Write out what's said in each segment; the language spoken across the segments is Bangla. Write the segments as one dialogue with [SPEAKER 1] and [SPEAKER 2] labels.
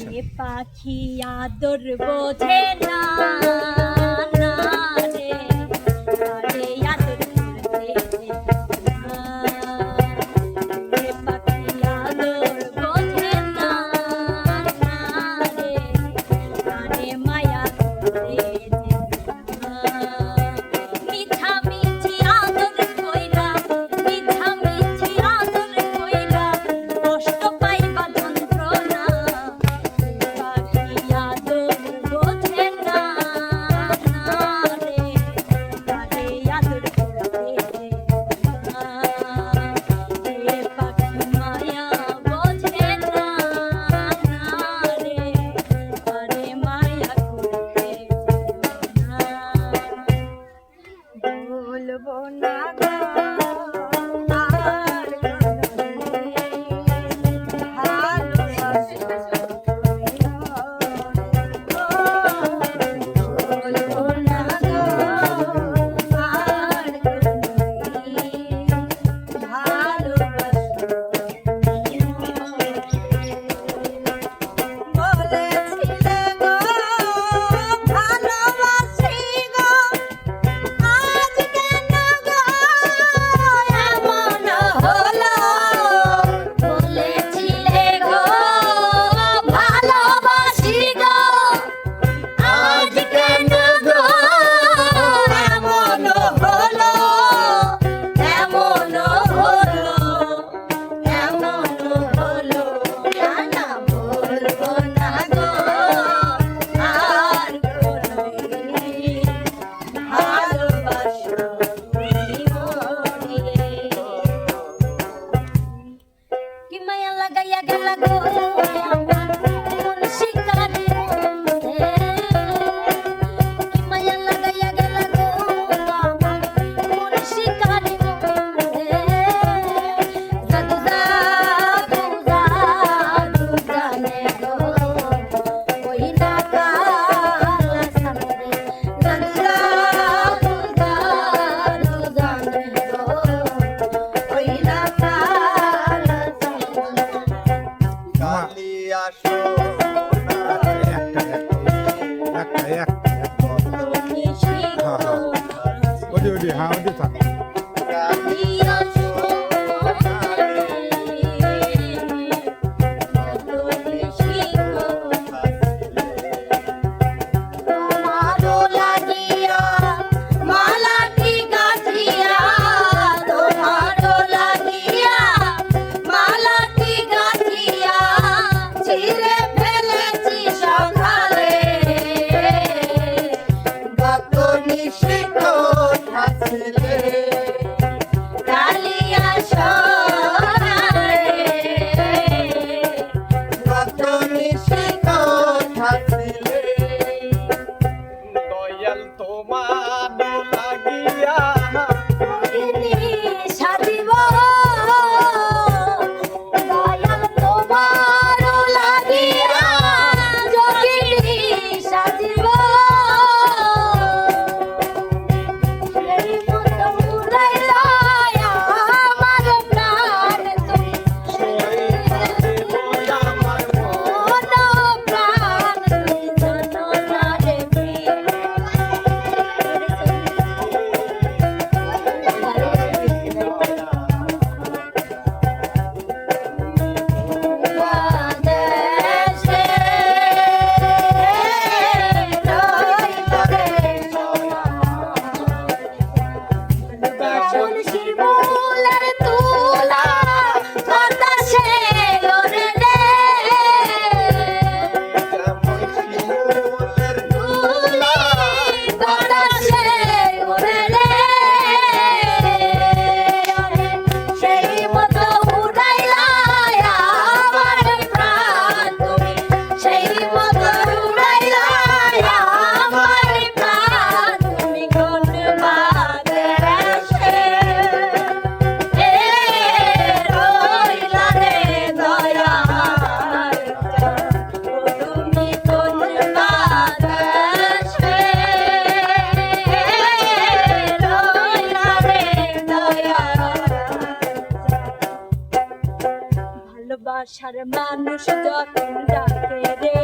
[SPEAKER 1] যে পাখি আদর বোঝে না।
[SPEAKER 2] আসো।
[SPEAKER 3] একটা একটা একটা
[SPEAKER 1] বাসার মানুষ যখন ডাকে রে।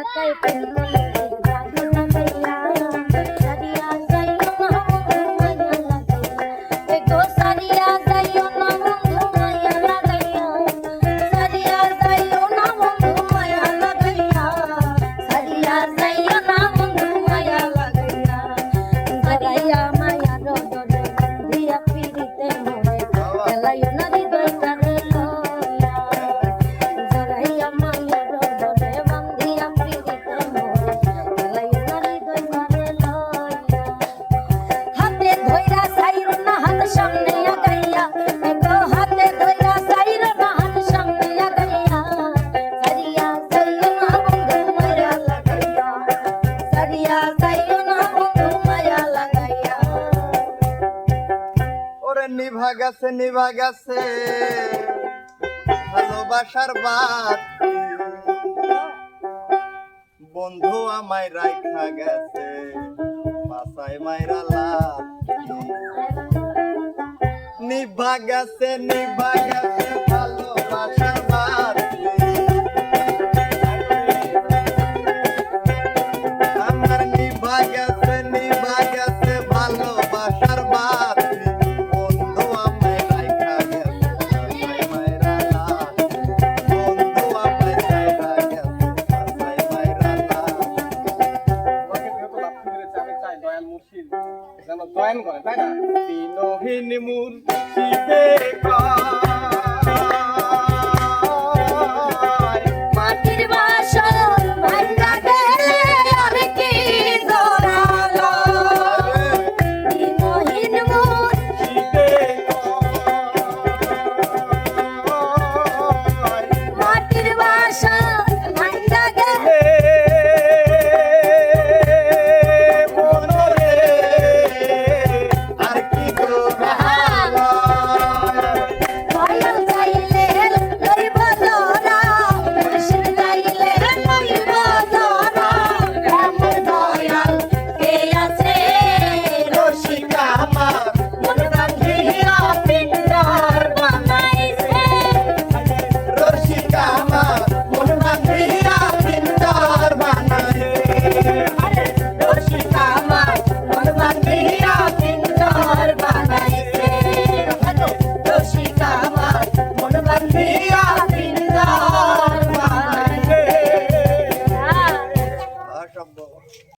[SPEAKER 4] 叩い
[SPEAKER 3] て নিভা গেছে। ভালোবাসার বাদ বন্ধু আমায় রাইখা গেছে। বাসায় মাইরা লাভ নিভা গেছে নিভা গেছে। ni